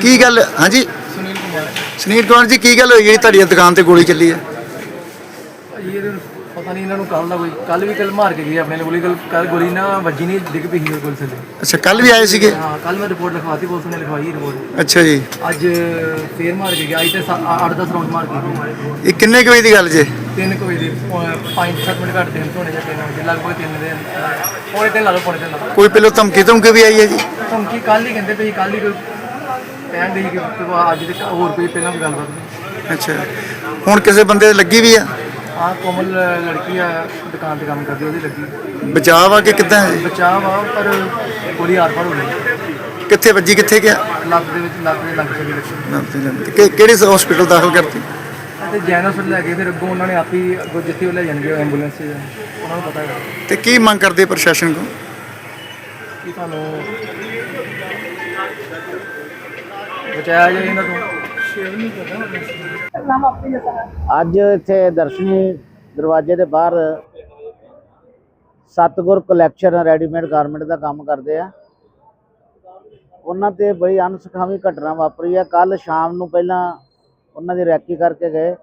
ਕੀ ਗੱਲ ਹਾਂਜੀ? ਸੁਨੀਲ ਕੁਮਾਰ। ਸੁਨੀਲ ਕੁਮਾਰ ਜੀ ਕੀ ਗੱਲ ਹੋਈ ਜਿਹੜੀ ਤੁਹਾਡੀ ਦੁਕਾਨ ਤੇ ਗੋਲੀ ਚੱਲੀ ਹੈ? ਨਹੀਂ ਇਹਨਾਂ ਨੂੰ ਕੱਲ ਦਾ ਕੋਈ ਕੱਲ ਵੀ ਕੱਲ ਮਾਰ ਕੇ ਗਏ ਆਪਣੇ ਗੋਲੀ ਕੱਲ ਕੱਲ ਗੋਲੀ ਨਾ ਵੱਜੀ ਨਹੀਂ ਡਿੱਗ ਪਈ ਸੀ ਗੋਲੀ ਥੱਲੇ ਅੱਛਾ ਕੱਲ ਵੀ ਆਏ ਸੀਗੇ? ਹਾਂ ਕੱਲ ਮੈਂ ਰਿਪੋਰਟ ਲਿਖਵਾਤੀ ਪੁਲਿਸ ਨੇ ਲਿਖਵਾਈ ਰਿਪੋਰਟ ਅੱਛਾ ਜੀ। ਅੱਜ ਫੇਰ ਮਾਰ ਕੇ ਗਿਆ ਅੱਜ ਤੇ 8-10 ਰਾਉਂਡ ਮਾਰ ਕੇ ਗਏ ਇਹ ਕਿੰਨੇ ਕੁ ਵਜੇ ਦੀ ਗੱਲ ਜੇ? ਤਿੰਨ ਕੁ ਵਜੇ ਦੇ 5-7 ਮਿੰਟ ਘੱਟ ਦਿਨ ਹੋਣੇ ਜਾਂ ਤਿੰਨ ਵਜੇ ਲਗਭਗ ਤਿੰਨ ਦੇ ਪੌਣੇ ਤਿੰਨ ਲਾ ਲਓ ਪੌਣੇ ਤਿੰਨ ਲਾ ਲਓ। ਕੋਈ ਪਹਿਲਾਂ ਧਮਕੀ ਧਮਕੀ ਵੀ ਆਈ ਹੈ ਜੀ? ਧਮਕੀ ਕੱਲ ਹੀ ਕਹਿੰਦੇ ਪਈ ਕੱਲ ਹੀ ਕੋਈ ਕਹਿਣ ਦੇ ਕਿ ਅੱਜ ਦੇ ਹੋਰ ਕੋਈ ਪਹਿਲਾਂ ਵੀ ਗੱਲਬਾਤ ਨਹੀਂ। ਅੱਛਾ। ਹੁਣ ਕਿਸੇ ਬੰਦੇ ਲੱਗੀ ਵੀ ਆ? ਆਹ ਕੋਮਲ ਲੜਕੀ ਆ ਦੁਕਾਨ ਤੇ ਕੰਮ ਕਰਦੀ ਉਹਦੀ ਲੱਗੀ। ਬਚਾਅ ਆ ਕਿ ਕਿੱਦਾਂ ਹੈ? ਬਚਾਅ ਵਾ ਪਰ ਗੋਲੀ ਆਰ ਪਾਰ ਹੋ ਗਈ। ਕਿੱਥੇ ਵੱਜੀ ਕਿੱਥੇ ਗਿਆ? ਲੱਗ ਦੇ ਵਿੱਚ ਲੱਗ ਦੇ ਲੱਗ ਚਲੀ ਲੱਗੀ। ਕਿ ਕਿਹੜੇ ਹਸਪੀਟਲ ਦਾਖਲ ਕਰਤੀ? ਤੇ ਲੈ ਗਏ ਫਿਰ ਅੱਗੋਂ ਉਹਨਾਂ ਨੇ ਆਪ ਹੀ ਅੱਗੋਂ ਜਿੱਥੇ ਉਹ ਲੈ ਜਾਣਗੇ ਐਂਬੂਲੈਂਸ 'ਚ ਉਹਨਾਂ ਨੂੰ ਪਤਾ ਹੈ ਤੇ ਕੀ ਮੰਗ ਕਰਦੇ ਪ੍ਰਸ਼ਾਸਨ ਕੋ ਕਿ ਤੁਹਾਨੂੰ ਬਚਾਇਆ ਜਾਏ ਇਹਨਾਂ ਤੋਂ? ਅੱਜ ਇੱਥੇ ਦਰਸ਼ਨੀ ਦਰਵਾਜ਼ੇ ਦੇ ਬਾਹਰ ਸਤਗੁਰ ਕਲੈਕਸ਼ਨ ਰੈਡੀਮੇਡ ਗਾਰਮੈਂਟ ਦਾ ਕੰਮ ਕਰਦੇ ਆ। ਉਹਨਾਂ ਤੇ ਬੜੀ ਅਨਸਖਾਵੀ ਘਟਨਾ ਵਾਪਰੀ ਆ। ਕੱਲ ਸ਼ਾਮ ਨੂੰ ਪਹਿਲਾਂ ਉਹਨਾਂ ਦੀ ਰੈਕੀ ਕਰਕੇ ਗਏ।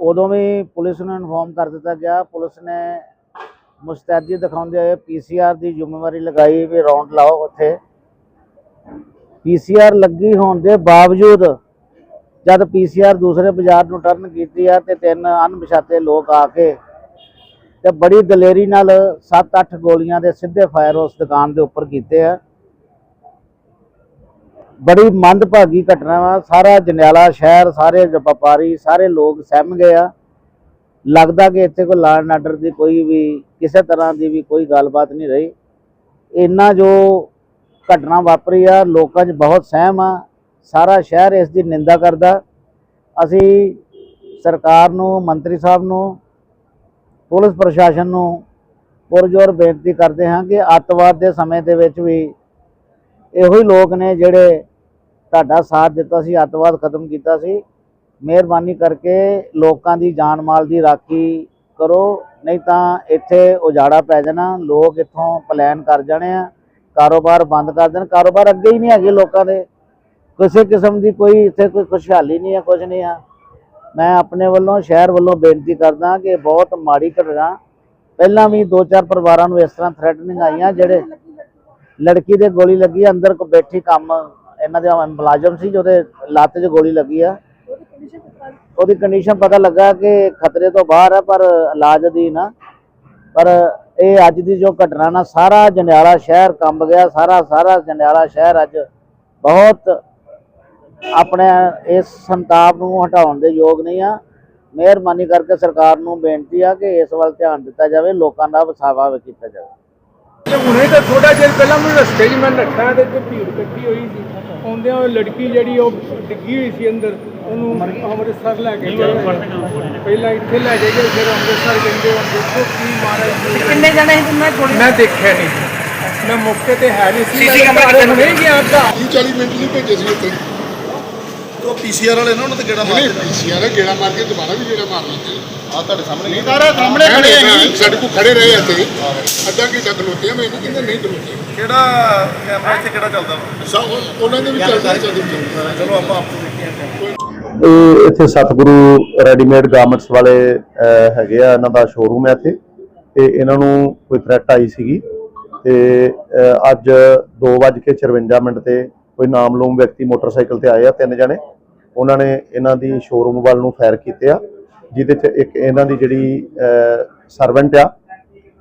ਉਦੋਂ ਵੀ ਪੁਲਿਸ ਨੂੰ ਇਨਫੋਰਮ ਕਰ ਦਿੱਤਾ ਗਿਆ। ਪੁਲਿਸ ਨੇ ਮੁਸਤੈਦੀ ਦਿਖਾਉਂਦੇ ਹੋਏ ਪੀਸੀਆਰ ਦੀ ਜ਼ਿੰਮੇਵਾਰੀ ਲਗਾਈ ਵੀ ਰੌਂਡ ਲਾਓ ਉੱਥੇ। ਪੀਸੀਆਰ ਲੱਗੀ ਹੋਣ ਦੇ ਬਾਵਜੂਦ ਜਦ ਪੀਸੀਆਰ ਦੂਸਰੇ ਬਾਜ਼ਾਰ ਨੂੰ ਟਰਨ ਕੀਤੀ ਆ ਤੇ ਤਿੰਨ ਅਣਪਛਾਤੇ ਲੋਕ ਆ ਕੇ ਤੇ ਬੜੀ ਦਲੇਰੀ ਨਾਲ 7-8 ਗੋਲੀਆਂ ਦੇ ਸਿੱਧੇ ਫਾਇਰ ਉਸ ਦੁਕਾਨ ਦੇ ਉੱਪਰ ਕੀਤੇ ਆ। ਬੜੀ ਮੰਦਭਾਗੀ ਘਟਨਾ ਵਾ। ਸਾਰਾ ਜੰਡਿਆਲਾ ਸ਼ਹਿਰ, ਸਾਰੇ ਵਪਾਰੀ, ਸਾਰੇ ਲੋਕ ਸਹਿਮ ਗਏ ਆ। ਲੱਗਦਾ ਕਿ ਇੱਥੇ ਕੋਈ ਲਾਅ ਐਂਡ ਆਰਡਰ ਦੀ ਕੋਈ ਵੀ, ਕਿਸੇ ਤਰ੍ਹਾਂ ਦੀ ਵੀ ਕੋਈ ਗੱਲਬਾਤ ਨਹੀਂ ਰਹੀ। ਇੰਨਾ ਜੋ ਘਟਨਾ ਵਾਪਰੀ ਆ, ਲੋਕਾਂ 'ਚ ਬਹੁਤ ਸਹਿਮ ਆ। ਸਾਰਾ ਸ਼ਹਿਰ ਇਸ ਦੀ ਨਿੰਦਾ ਕਰਦਾ। ਅਸੀਂ ਸਰਕਾਰ ਨੂੰ, ਮੰਤਰੀ ਸਾਹਿਬ ਨੂੰ, ਪੁਲਿਸ ਪ੍ਰਸ਼ਾਸਨ ਨੂੰ ਪੁਰਜੋਰ ਬੇਨਤੀ ਕਰਦੇ ਹਾਂ ਕਿ ਅੱਤਵਾਦ ਦੇ ਸਮੇਂ ਦੇ ਵਿੱਚ ਵੀ ਇਹੋ ਹੀ ਲੋਕ ਨੇ ਜਿਹੜੇ ਤੁਹਾਡਾ ਸਾਥ ਦਿੱਤਾ ਸੀ, ਅੱਤਵਾਦ ਖਤਮ ਕੀਤਾ ਸੀ। ਮਿਹਰਬਾਨੀ ਕਰਕੇ ਲੋਕਾਂ ਦੀ ਜਾਨ ਮਾਲ ਦੀ ਰਾਖੀ ਕਰੋ, ਨਹੀਂ ਤਾਂ ਇੱਥੇ ਉਜਾੜਾ ਪੈ ਜਾਣਾ, ਲੋਕ ਇੱਥੋਂ ਪਲਾਨ ਕਰ ਜਾਣੇ ਆ, ਕਾਰੋਬਾਰ ਬੰਦ ਕਰ ਦੇਣ। ਕਾਰੋਬਾਰ ਅੱਗੇ ਹੀ ਨਹੀਂ ਹੈਗੇ ਲੋਕਾਂ ਦੇ। ਕਿਸੇ ਕਿਸਮ ਦੀ ਕੋਈ ਇੱਥੇ ਕੋਈ ਖੁਸ਼ਹਾਲੀ ਨਹੀਂ ਹੈ ਕੁਝ ਨਹੀਂ ਆ। ਮੈਂ ਆਪਣੇ ਵੱਲੋਂ, ਸ਼ਹਿਰ ਵੱਲੋਂ ਬੇਨਤੀ ਕਰਦਾ ਕਿ ਬਹੁਤ ਮਾੜੀ ਘਟਨਾ, ਪਹਿਲਾਂ ਵੀ ਦੋ ਚਾਰ ਪਰਿਵਾਰਾਂ ਨੂੰ ਇਸ ਤਰ੍ਹਾਂ ਥ੍ਰੈਟਨਿੰਗ ਆਈਆਂ, ਜਿਹੜੇ ਲੜਕੀ ਦੇ ਗੋਲੀ ਲੱਗੀ, ਅੰਦਰ ਕੋ ਬੈਠੀ ਕੰਮ, ਇਹਨਾਂ ਦੇ ਮੁਲਾਜ਼ਮ ਸੀ ਜਿਹਦੇ ਲੱਤ 'ਚ ਗੋਲੀ ਲੱਗੀ ਆ। ਉਹਦੀ ਕੰਡੀਸ਼ਨ ਪਤਾ ਲੱਗਾ ਕਿ ਖਤਰੇ ਤੋਂ ਬਾਹਰ ਹੈ ਪਰ ਇਲਾਜ ਅਧੀਨ ਨਾ। ਪਰ ਇਹ ਅੱਜ ਦੀ ਜੋ ਘਟਨਾ ਨਾ, ਸਾਰਾ ਜੰਡਿਆਲਾ ਸ਼ਹਿਰ ਕੰਬ ਗਿਆ ਸਾਰਾ ਸਾਰਾ ਜੰਡਿਆਲਾ ਸ਼ਹਿਰ ਅੱਜ ਬਹੁਤ ਆਪਣੇ ਇਸ ਸੰਤਾਪ ਨੂੰ ਹਟਾਉਣ ਦੇ ਯੋਗ ਨਹੀਂ ਆ। ਮਿਹਰਬਾਨੀ ਕਰਕੇ ਸਰਕਾਰ ਨੂੰ ਬੇਨਤੀ ਆ ਕਿ ਇਸ ਵੱਲ ਧਿਆਨ ਦਿੱਤਾ ਜਾਵੇ ਲੋਕਾਂ ਦਾ ਵਸਾਵਾ ਵੀ ਕੀਤਾ ਜਾਵੇ। ਤੇ ਹੁਣੇ ਤਾਂ ਥੋੜਾ ਜਿਹਾ ਪਹਿਲਾਂ ਮੈਨੂੰ ਰਸਤੇ 'ਚ ਮੈਂ ਨੱਠਾ ਤੇ ਇੱਥੇ ਭੀੜ ਇਕੱਠੀ ਹੋਈ ਸੀ। ਆਉਂਦਿਆਂ ਉਹ ਲੜਕੀ ਜਿਹੜੀ ਉਹ ਡਿੱਗੀ ਹੋਈ ਸੀ ਅੰਦਰ ਉਹਨੂੰ ਅੰਮ੍ਰਿਤਸਰ ਲੈ ਕੇ ਗਏ। ਪਹਿਲਾਂ ਇੱਥੇ ਲੈ ਕੇ ਗਏ ਫਿਰ ਅੰਮ੍ਰਿਤਸਰ ਕਹਿੰਦੇ ਹੁਣ ਦੇਖੋ ਕੀ ਮਾਰਾ ਕਿੰਨੇ ਜਣੇ ਸੀ? ਮੈਂ ਮੈਂ ਦੇਖਿਆ ਨਹੀਂ। ਮੈਂ ਮੌਕੇ ਤੇ ਹੈ ਨਹੀਂ ਸੀ। ਸੀਸੀ ਕੈਮਰਾ ਨਹੀਂ ਗਿਆ ਘਰ 40 ਮਿੰਟ ਲਈ ਭੇਜੇ ਸੀ ਉੱਥੇ ਉਹ ਪੀਸੀਆਰ ਵਾਲੇ ਨਾ ਉਹਨਾਂ ਤੇ ਗੇੜਾ ਮਾਰ ਨਹੀਂ ਪੀਸੀਆਰ ਗੇੜਾ ਮਾਰ ਕੇ ਦੁਬਾਰਾ ਵੀ ਗੇੜਾ ਮਾਰ ਲੈਂਦੇ ਆ। ਤੁਹਾਡੇ ਸਾਹਮਣੇ ਨਹੀਂ ਸਾਰਾ ਸਾਹਮਣੇ ਖੜੇ ਆ ਸਾਡੇ ਕੋਲ ਖੜੇ ਰਹੇ ਇੱਥੇ ਅੱਧਾ ਘੰਟਾ ਖਲੋਤੇ ਆ ਮੈਨੂੰ ਕਹਿੰਦੇ ਨਹੀਂ ਖਲੋਤੇ। ਕਿਹੜਾ ਕੈਮਰਾ ਇੱਥੇ ਕਿਹੜਾ ਚੱਲਦਾ? ਸਭ ਉਹਨਾਂ ਦੇ ਵੀ ਚੱਲਦਾ ਚੱਲਦਾ ਚਲੋ ਆਪਾਂ ਆਪੋ ਦੇਖੀਏ ਇਹ ਇੱਥੇ ਸਤਿਗੁਰੂ ਰੈਡੀਮੇਡ ਗਾਰਮੈਂਟਸ ਵਾਲੇ ਹੈਗੇ ਆ। ਇਹਨਾਂ ਦਾ ਸ਼ੋਰੂਮ ਹੈ ਇੱਥੇ। ਤੇ ਇਹਨਾਂ ਨੂੰ ਕੋਈ ਥ੍ਰੈਟ ਆਈ ਸੀਗੀ। ਤੇ ਅੱਜ 2:54 ਮਿੰਟ ਤੇ ਕੋਈ ਨਾਮਲੂਮ ਵਿਅਕਤੀ ਮੋਟਰਸਾਈਕਲ ਤੇ ਆਏ ਆ ਤਿੰਨ ਜਣੇ। ਉਹਨਾਂ ਨੇ ਇਹਨਾਂ ਦੀ ਸ਼ੋਰੂਮ ਵੱਲ ਨੂੰ ਫਾਇਰ ਕੀਤੇ ਆ ਜਿਹਦੇ ਚ ਇੱਕ ਇਹਨਾਂ ਦੀ ਜਿਹੜੀ ਸਰਵੈਂਟ ਆ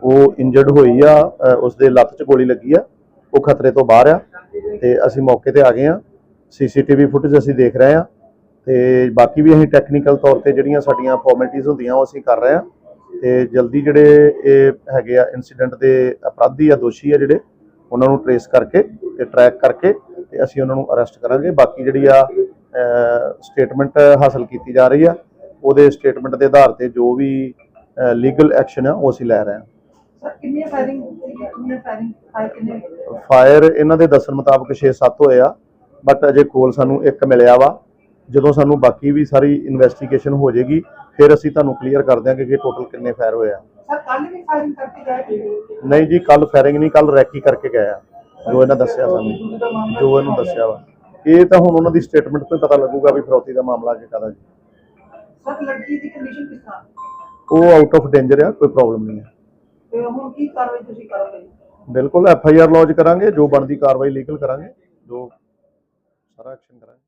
ਉਹ ਇੰਜਰਡ ਹੋਈ ਆ ਅਹ, ਉਸਦੇ ਲੱਤ 'ਚ ਗੋਲੀ ਲੱਗੀ ਆ ਉਹ ਖਤਰੇ ਤੋਂ ਬਾਹਰ ਆ ਤੇ ਅਸੀਂ ਮੌਕੇ ਤੇ ਆ ਗਏ ਆ ਸੀਸੀਟੀਵੀ ਫੁਟੇਜ ਅਸੀਂ ਦੇਖ ਰਹੇ ਆ ਤੇ ਬਾਕੀ ਵੀ ਅਸੀਂ ਟੈਕਨੀਕਲ ਤੌਰ ਤੇ ਜਿਹੜੀਆਂ ਸਾਡੀਆਂ ਫਾਰਮੈਲਿਟੀਆਂ ਹੁੰਦੀਆਂ ਉਹ ਅਸੀਂ ਕਰ ਰਹੇ ਆ ਤੇ ਜਲਦੀ ਜਿਹੜੇ ਇਹ ਹੈਗੇ ਆ ਇਨਸੀਡੈਂਟ ਦੇ ਅਪਰਾਧੀ ਆ ਦੋਸ਼ੀ ਆ ਜਿਹੜੇ ਉਹਨਾਂ ਨੂੰ ਟਰੇਸ ਕਰਕੇ ਤੇ ਟਰੈਕ ਕਰਕੇ ਤੇ ਅਸੀਂ ਉਹਨਾਂ ਨੂੰ ਅਰੈਸਟ ਕਰਾਂਗੇ। ਬਾਕੀ ਜਿਹੜੀ ਆ ਸਟੇਟਮੈਂਟ ਹਾਸਲ ਕੀਤੀ ਜਾ ਰਹੀ ਆ। ਉਹਦੇ ਸਟੇਟਮੈਂਟ ਦੇ ਆਧਾਰ ਤੇ ਜੋ ਵੀ ਲੀਗਲ ਐਕਸ਼ਨ ਆ ਉਹ ਅਸੀਂ ਲੈ ਰਹੇ ਫਾਇਰਿੰਗ ਫਾਇਰ ਇਹਨਾਂ ਦੇ ਦੱਸਣ ਮੁਤਾਬਕ 6-7 ਹੋਏ ਆ ਬਟ ਅਜੇ ਕੋਲ ਸਾਨੂੰ ਇੱਕ ਮਿਲਿਆ ਵਾ। ਜਦੋਂ ਸਾਨੂੰ ਬਾਕੀ ਵੀ ਸਾਰੀ ਇਨਵੈਸਟੀਗੇਸ਼ਨ ਹੋ ਜਾਏਗੀ ਫਿਰ ਅਸੀਂ ਤੁਹਾਨੂੰ ਕਲੀਅਰ ਕਰ ਦਿਆਂਗੇ ਕਿ ਟੋਟਲ ਕਿੰਨੇ ਫਾਇਰ ਹੋਏ ਆ। ਸਰ ਕੱਲ ਵੀ ਫਾਇਰਿੰਗ ਕਰਕੇ ਗਏ ਸੀ? ਨਹੀਂ ਜੀ ਕੱਲ ਫਾਇਰਿੰਗ ਨਹੀਂ ਕੱਲ ਰੈਕੀ ਕਰਕੇ ਗਏ ਆ। ਜੋ ਇਹਨਾਂ ਦੱਸਿਆ ਸਾਨੂੰ ਜੋ ਇਹਨੂੰ ਦੱਸਿਆ ਵਾ। ਇਹ ਤਾਂ ਹੁਣ ਉਹਨਾਂ ਦੀ ਸਟੇਟਮੈਂਟ ਤੋਂ ਪਤਾ ਲੱਗੂਗਾ ਵੀ ਫਿਰੌਤੀ ਦਾ ਮਾਮਲਾ ਕਿ ਕਾਹਦਾ ਜੀ। ਸਰ ਲੜਕੀ ਦੀ ਕੰਡੀਸ਼ਨ ਕਿਸ ਤਰ੍ਹਾਂ? ਉਹ ਆਊਟ ਆਫ ਡੇਂਜਰ ਆ ਕੋਈ ਪ੍ਰੋਬਲਮ ਨਹੀਂ ਹੈ ਤੇ ਹੁਣ ਕੀ ਕਾਰਵਾਈ ਤੁਸੀਂ ਕਰੋਗੇ? ਬਿਲਕੁਲ ਐਫ ਆਈ ਆਰ ਲੌਜ ਕਰਾਂਗੇ ਜੋ ਬਣਦੀ ਕਾਰਵਾਈ ਲੀਗਲ ਕਰਾਂਗੇ ਜੋ ਸਾਰਾ ਐਕਸ਼ਨ ਕਰਾਂਗੇ।